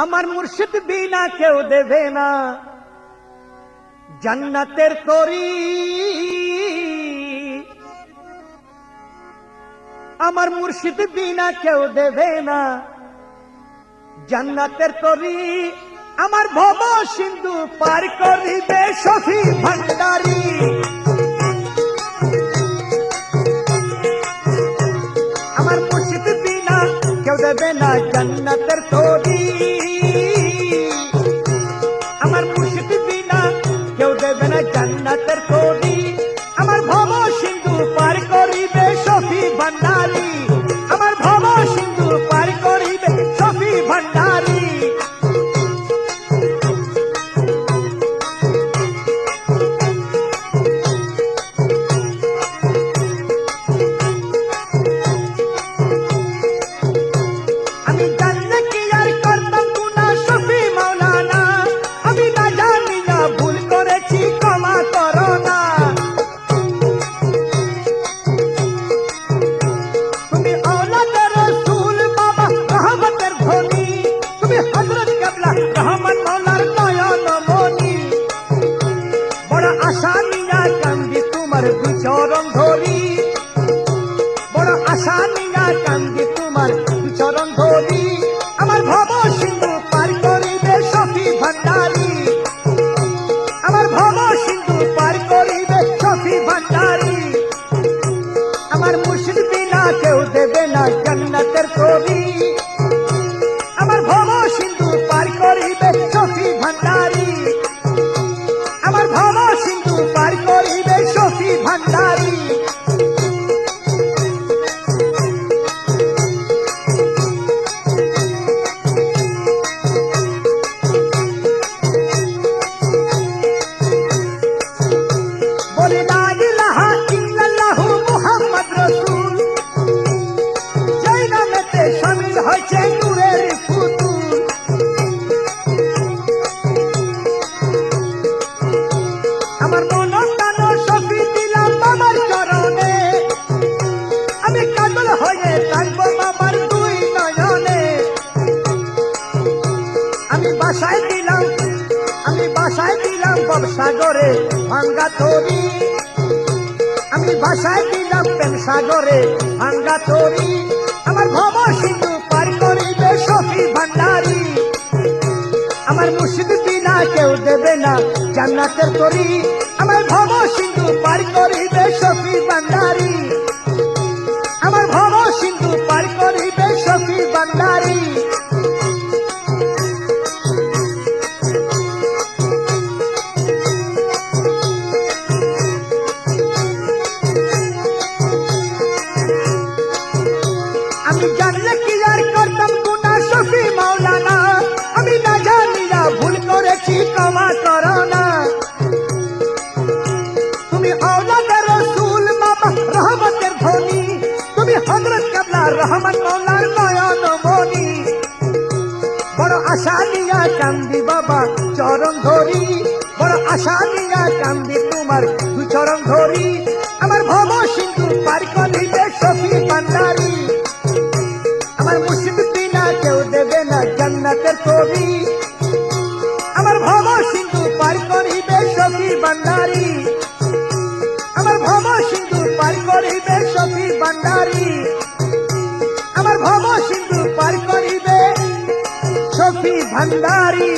আমার মুর্শিদ বিনা কেউ দেবে না। জান্নাতের তরি। আমার মুর্শিদ বিনা কেউ দেবে না। জান্নাতের তরি। আমার ভব সিন্ধু পার করিবে সফি ভান্ডারী। আমার মুর্শিদ বিনা কেউ দেবে না জান্নাতের রহমত নয়ন মনি বড় আশা নিয়া কান্দি তোমার বিচরণ ধরি। বড় আশা নিয়া কান্দি তোমার চরণ ধরি। আমার ভব সিন্ধু পার করিবে সফি ভান্ডারী। আমার ভব সিন্ধু পার করিবে সফি ভান্ডারী। আমার মুর্শিদ বিনা কেউ দেবে না জান্নাতের কবি হয়ে ভাঙ্গা তরি। আমি বাসায় দিলাম প্রেম সাগরে, ভাঙ্গা তরি। আমার ভব সিন্ধু পার করিবে সফি ভান্ডারী। আমার কেউ দেবে না জান্নাতের তরি। আমার ভব সিন্ধু পার করিবে আমি জানলে কি আর করতাম গুনা সফি মাওলানা? আমি না জানিয়া ভুল করেছি, ক্ষমা করো না। তুমি আওলাদের রসুল, বাবা রহমতের ধনী তুমি হজরত কাবলা রহমত মৌলার নয়ন মনি বড় আশা নিয়া কান্দি বাবা চরণ ধরি। বড় আশা নিয়া কান্দি তোমার দু চরণ ধরি। আমার ভব আমার মুর্শিদ বিনা কেউ দেবে না জান্নাতের কবি আমার ভব সিন্ধু পার করিবে সখী ভান্ডারী। আমার ভব সিন্ধু পার করিবে সখী ভান্ডারী। আমার ভব সিন্ধু পার করিবে সখী ভান্ডারী।